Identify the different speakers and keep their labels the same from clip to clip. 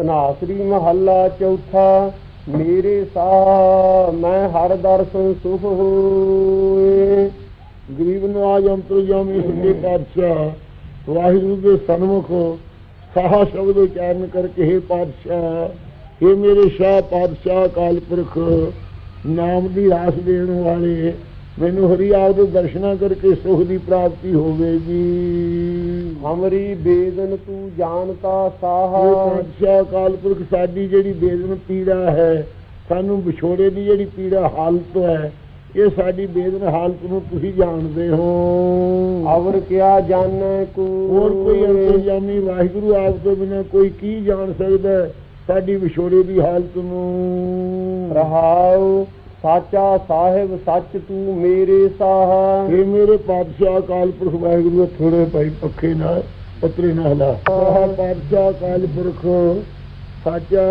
Speaker 1: ਕਨਾਸਰੀ ਮਹੱਲਾ ਚੌਥਾ, ਮੇਰੇ ਸਾਹ ਮੈਂ ਹਰ ਦਰਸ਼ਨ ਸੁਖ ਹੋਏ।
Speaker 2: ਗਰੀਬ ਨਵਾਜ ਅੰਤਰਜਾਮੀ ਸੱਚੇ ਪਾਤਸ਼ਾਹ, ਵਾਹਿਗੁਰੂ ਦੇ ਸਨਮੁਖ, ਸਾਹਾ ਸ਼ਬਦ ਉਚਾਰਨ ਕਰਕੇ हे ਪਾਤਸ਼ਾਹ हे ਮੇਰੇ ਸ਼ਾਹ ਪਾਤਸ਼ਾਹ ਅਕਾਲ ਪੁਰਖ, ਨਾਮ ਦੀ ਆਸ ਦੇਣ ਵਾਲੇ, ਮੈਨੂੰ ਹਰੀ ਆਪ ਦੇ ਦਰਸ਼ਨਾਂ ਕਰਕੇ ਸੁਖ ਦੀ ਪ੍ਰਾਪਤੀ ਹੋਵੇਗੀ।
Speaker 1: ਹਮਰੀ ਬੇਦਨ ਤੂੰ ਜਾਣਤਾ ਸਾਹਾ।
Speaker 2: ਪਾਤਸ਼ਾਹ ਅਕਾਲ ਪੁਰਖ ਸਾਡੀ ਜਿਹੜੀ ਬੇਦਨ ਪੀੜਾ ਹੈ ਸਾਨੂੰ ਵਿਛੋੜੇ ਦੀ ਜਿਹੜੀ ਪੀੜਾ ਹਾਲਤ ਹੈ ਇਹ ਸਾਡੀ ਬੇਦਨ ਹਾਲਤ ਨੂੰ ਤੁਸੀਂ ਜਾਣਦੇ ਹੋ।
Speaker 1: ਅਵਰ ਕਿਆ ਜਾਣੈ ਕੋ?
Speaker 2: ਹੋਰ ਕੋਈ ਅੰਤਰਜਾਮੀ ਵਾਹਿਗੁਰੂ ਆਪ ਤੋਂ ਬਿਨਾਂ ਕੋਈ ਕੀ ਜਾਣ ਸਕਦਾ ਸਾਡੀ ਵਿਛੋੜੇ ਦੀ ਹਾਲਤ ਨੂੰ?
Speaker 1: ਰਹਾਉ ਸਾਚਾ ਸਾਹਿਬ ਸੱਚ ਤੂੰ ਮੇਰੇ ਸਾਹਾ।
Speaker 2: ਇਹ ਮੇਰੇ ਪਾਤਸ਼ਾਹ ਅਕਾਲ ਪੁਰਖ ਵਾਹਿਗੁਰੂ ਥੋੜੇ ਭਾਈ ਪੱਖੇ ਨਾਲ ਪੱਤਰੇ ਨਾਲ ਲਾ ਸਾਹਾ ਪਾਤਸ਼ਾਹ ਅਕਾਲ ਪੁਰਖ ਸਾਚਾ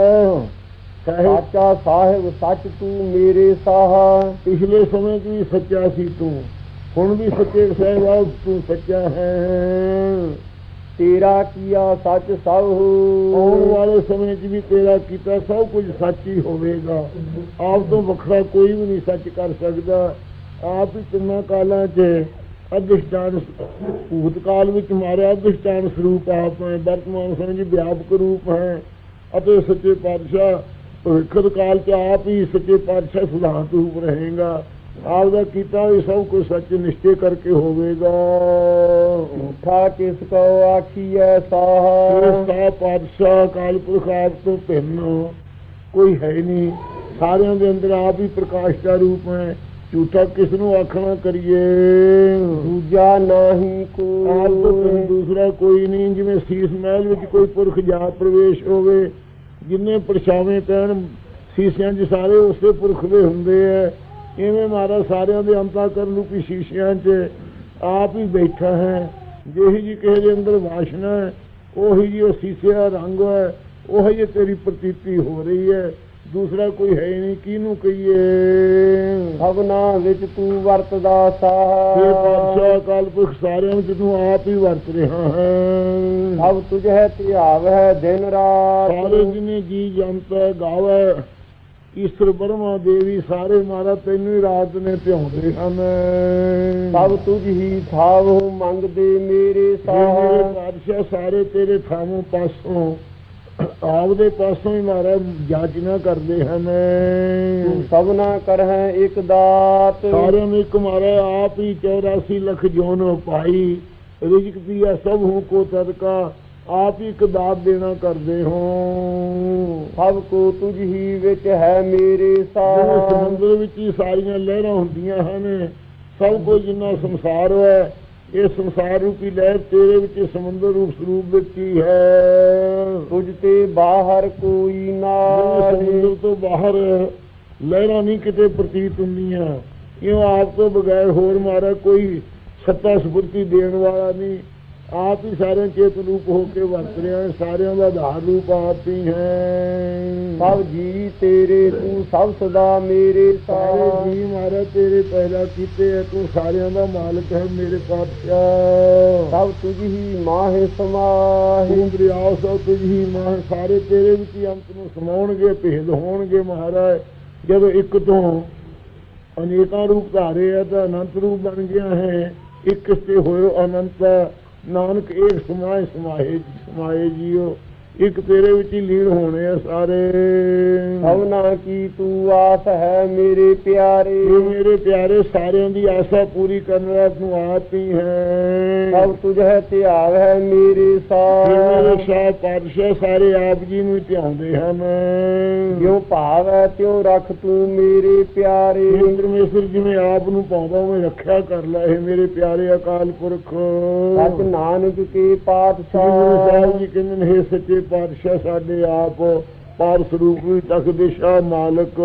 Speaker 2: ਸਾਹਿਬ।
Speaker 1: ਸਾਚਾ ਸਾਹਿਬ ਸੱਚ ਤੂੰ ਮੇਰੇ ਸਾਹਾ।
Speaker 2: ਪਿਛਲੇ ਸਮੇਂ ਵੀ ਸੱਚਾ ਸੀ ਤੂੰ ਹੁਣ ਵੀ ਸੱਚੇ ਸਾਹਿਬ ਤੂੰ ਸੱਚਾ ਹੈ।
Speaker 1: ਤੇਰਾ ਕੀਆ ਸੱਚ ਸਭ?
Speaker 2: ਆਉਣ ਵਾਲੇ ਸਮੇਂ 'ਚ ਵੀ ਤੇਰਾ ਕੀਤਾ ਸਭ ਕੁਝ ਸੱਚ ਹੀ ਹੋਵੇਗਾ। ਆਪ ਤੋਂ ਵੱਖਰਾ ਕੋਈ ਵੀ ਨਹੀਂ ਸੱਚ ਕਰ ਸਕਦਾ। ਆਪ ਹੀ ਤਿੰਨਾਂ ਕਾਲਾਂ 'ਚ ਅਧਿਸ਼ਟਾਨ ਭੂਤਕਾਲ ਵਿੱਚ ਮਾਰਿਆ ਅਧਿਸ਼ਟਾਨ ਸਰੂਪ ਆਪ ਹੈ। ਵਰਤਮਾਨ ਸਮੇਂ 'ਚ ਵਿਆਪਕ ਰੂਪ ਹੈ। ਅਤੇ ਸੱਚੇ ਪਾਤਸ਼ਾਹ ਭਵਿੱਖ ਕਾਲ 'ਚ ਆਪ ਹੀ ਸੱਚੇ ਪਾਤਸ਼ਾਹ ਸਿਧਾਂਤ ਰੂਪ ਰਹੇਗਾ। ਆਪ ਦਾ ਕੀਤਾ ਵੀ ਸਭ ਕੁਝ ਸੱਚ ਨਿਸ਼ਚੈ ਕਰਕੇ ਹੋਵੇਗਾ।
Speaker 1: ਝੂਠਾ ਕਿਸ ਕੋ ਆਖੀਐ ਸਾਹਾ।
Speaker 2: ਸਾ ਪਾਤਸ਼ਾਹ ਕਾਲ ਪੁਰਖ ਆਪ ਤੋਂ ਭਿੰਨ। ਕੋਈ ਹੈ ਨਹੀਂ। ਸਾਰਿਆਂ ਦੇ ਅੰਦਰ ਆਪ ਹੀ ਪ੍ਰਕਾਸ਼ ਦਾ ਰੂਪ ਹੈ। ਝੂਠਾ ਕਿਸ ਨੂੰ ਆਖਣਾ ਕਰੀਏ?
Speaker 1: ਦੂਜਾ ਨਾਹੀ
Speaker 2: ਆਪ ਤੋਂ ਭਿੰਨ
Speaker 1: ਕੋ
Speaker 2: ਦੂਸਰਾ ਕੋਈ ਨਹੀਂ। ਜਿਵੇਂ ਸੀਸ ਮਹਿਲ ਵਿੱਚ ਕੋਈ ਪੁਰਖ ਜਾ ਪ੍ਰਵੇਸ਼ ਹੋਵੇ ਜਿੰਨੇ ਪਰਛਾਵੇਂ ਪੈਣ ਸੀਸਿਆਂ 'ਚ ਸਾਰੇ ਉਸੇ ਪੁਰਖ ਦੇ ਹੁੰਦੇ ਐ। ਇਵੇਂ ਮਹਾਰਾਜ ਸਾਰਿਆਂ ਦੇ ਅੰਤਾ ਕਰਨ ਰੂਪੀ ਸ਼ੀਸ਼ਿਆਂ 'ਚ ਆਪ ਹੀ ਬੈਠਾ ਹੈ। ਜਿਹੀ ਜੀ ਕਿਸੇ ਦੇ ਅੰਦਰ ਵਾਸ਼ਨਾ ਹੈ ਉਹੀ ਜੀ ਉਹ ਸੀਸੇ ਦਾ ਰੰਗ ਹੈ ਉਹੀ ਜੀ ਤੇਰੀ ਪ੍ਰਤੀਤੀ ਹੋ ਰਹੀ ਹੈ। ਦੂਸਰਾ ਕੋਈ ਹੈ ਨਹੀਂ ਕਿਹਨੂੰ ਕਹੀਏ?
Speaker 1: ਸਭਨਾ ਵਿੱਚ ਤੂੰ ਵਰਤਦਾ
Speaker 2: ਇਹ
Speaker 1: ਸਾਹਾ
Speaker 2: ਪਾਤਸ਼ਾਹ ਅਕਾਲ ਪੁਰਖ ਸਾਰਿਆਂ ਵਿੱਚ ਤੂੰ ਆਪ ਹੀ ਵਰਤ ਰਿਹਾ ਹੈ।
Speaker 1: ਸਭ ਤੁਝ ਹੈ ਧਿਆਵ ਹੈ ਦਿਨ ਰਾਤ।
Speaker 2: ਸਾਰੇ ਜਿਨੇ ਜੀ ਜੰਤ ਗਾਵੇ। ਈਸ਼ਰ ਬਰਮਾ ਦੇਵੀ ਸਾਰੇ ਮਾਰਾ ਤੈਨੂੰ ਹੀ ਰਾਤ ਨੇ ਧਿਆਉਂਦੇ ਹਨ।
Speaker 1: ਸਭ ਤੁਝ ਹੀ ਥਾਵ ਮੰਗਦੇ ਮੇਰੇ ਸਾਹਾ।
Speaker 2: ਬਾਦਸ਼ਾਹ ਸਾਰੇ ਤੇਰੇ ਥਾਮੋਂ ਪਾਸੋਂ ਆਪ ਦੇ ਪਾਸੋਂ ਹੀ ਮਾਰਾ ਜਾਚਨਾ ਕਰਦੇ ਹਨ।
Speaker 1: ਸਭਨਾ ਕਰਹਿ ਇੱਕ ਦਾਤ।
Speaker 2: ਸਾਰਿਆਂ ਨੂੰ ਇੱਕ ਮਾਰਾ ਆਪ ਹੀ 84 ਲੱਖ ਜੋਨ ਪਾਈ ਰਿਜਕ ਦੀਆ ਸਭ ਹੂੰ ਕੋ ਤਦਕਾ ਆਪ ਹੀ ਇੱਕ ਦਾਤ ਦੇਣਾ ਕਰਦੇ ਹੋ।
Speaker 1: ਸਭ ਕੋ ਤੁਝ ਹੀ ਵਿੱਚ ਹੈ ਮੇਰੇ ਸਾਹਾ।
Speaker 2: ਸਮੁੰਦਰ ਵਿੱਚ ਹੀ ਸਾਰੀਆਂ ਲਹਿਰਾਂ ਹੁੰਦੀਆਂ ਹਨ ਸਭ ਕੁਝ ਜਿੰਨਾ ਸੰਸਾਰ ਹੈ ਇਹ ਸੰਸਾਰ ਰੂਪੀ ਲਹਿਰ ਤੇਰੇ ਵਿੱਚ ਸਮੁੰਦਰ ਰੂਪ ਸਰੂਪ ਵਿੱਚ ਹੀ ਹੈ।
Speaker 1: ਤੁਝ ਤੇ ਬਾਹਰ ਕੋਈ ਨਾਹੀ
Speaker 2: ਸਮੁੰਦਰ ਤੋਂ ਬਾਹਰ ਲਹਿਰਾਂ ਨਹੀਂ ਕਿਤੇ ਪ੍ਰਤੀਤ ਹੁੰਦੀਆਂ ਇਉਂ ਆਪ ਤੋਂ ਬਗੈਰ ਹੋਰ ਮਾਰਾ ਕੋਈ ਸੱਤਾ ਸਫੁਰਤੀ ਦੇਣ ਵਾਲਾ ਨਹੀਂ। ਆਪ ਹੀ ਸਾਰਿਆਂ ਚੇਤ ਰੂਪ ਹੋ ਕੇ ਵਰਤ ਰਿਹਾ ਹੈ ਸਾਰਿਆਂ ਦਾ ਆਧਾਰ ਰੂਪ ਆਪ ਹੀ ਹੈ।
Speaker 1: ਸਭ ਜੀ ਤੇਰੇ ਤੂੰ ਸਭ ਸਦਾ ਮੇਰੇ
Speaker 2: ਸਾਰੇ ਜੀ ਮਾਰਾ ਤੇਰੇ ਪੈਦਾ ਕੀਤੇ ਹੈ ਤੂੰ ਸਾਰਿਆਂ ਦਾ ਮਾਲਕ ਹੈ ਮੇਰੇ ਪਾਤਸ਼ਾਹ।
Speaker 1: ਸਭ ਤੁਝ ਹੀ ਮਾਹਿ ਸਮਾਹਿ।
Speaker 2: ਤੂੰ ਦਰਿਆ ਸੋ ਤੁਝ ਹੀ ਮਾਂ ਸਾਰੇ ਤੇਰੇ ਵਿੱਚ ਹੀ ਅੰਤ ਨੂੰ ਸਮਾਉਣਗੇ ਭੇਦ ਹੋਣਗੇ ਮਹਾਰਾਜ। ਜਦੋਂ ਇੱਕ ਤੋਂ ਅਨੇਕਾਂ ਰੂਪ ਧਾਰੇ ਆ ਤਾਂ ਅਨੰਤ ਰੂਪ ਬਣ ਗਿਆ ਹੈ। ਇੱਕ ਤੇ ਹੋਇਓ ਅਨੰਤ ਨਾਨਕ ਏਕ ਸਮਾਏ ਸਮਾਏ ਸਮਾਏ ਜੀਓ। ਇੱਕ ਤੇਰੇ ਵਿੱਚ ਹੀ ਲੀਨ ਹੋਣੇ ਆ ਸਾਰੇ।
Speaker 1: ਸਭਨਾ ਕੀ ਤੂੰ ਆਸ ਹੈ ਮੇਰੇ ਪਿਆਰੇ?
Speaker 2: ਮੇਰੇ ਪਿਆਰੇ ਸਾਰਿਆਂ ਦੀ ਆਸਾ ਪੂਰੀ ਕਰਨ ਵਾਲਾ ਤੂੰ ਆਪ ਹੀ ਹੈ।
Speaker 1: ਸਭ ਤੁਝ ਧਿਆਵ ਹੈ ਮੇਰੇ
Speaker 2: ਇਹ ਮੇਰੇ
Speaker 1: ਸਾਹ
Speaker 2: ਸ਼ਾਹ ਪਾਤਸ਼ਾਹ ਸਾਰੇ ਆਪ ਜੀ ਨੂੰ ਧਿਆਉਂਦੇ ਹਨ।
Speaker 1: ਜਿਉ ਭਾਵ ਹੈ ਤਿਉ ਰੱਖ ਤੂੰ ਮੇਰੇ ਪਿਆਰੇ।
Speaker 2: ਪਰਮੇਸ਼ਰ ਜਿਵੇਂ ਆਪ ਨੂੰ ਪਾਉਂਦਾ ਉਵੇਂ ਰੱਖਿਆ ਕਰ ਲੈ ਇਹ ਮੇਰੇ ਪਿਆਰੇ ਅਕਾਲ ਪੁਰਖ।
Speaker 1: ਸਚ ਨਾਨਕ ਕੇ ਪਾਤਸ਼ਾਹ।
Speaker 2: ਸਾਹਿਬ ਜੀ ਕਹਿੰਦੇ ਨੇ "ਹੇ ਸੱਚੇ ਪਾਤਸ਼ਾਹ ਸਾਡੇ ਆਪ ਪਾਰ ਸਰੂਪ ਵੀ ਤਖ ਦਿਸ਼ਾ ਮਾਲਕ।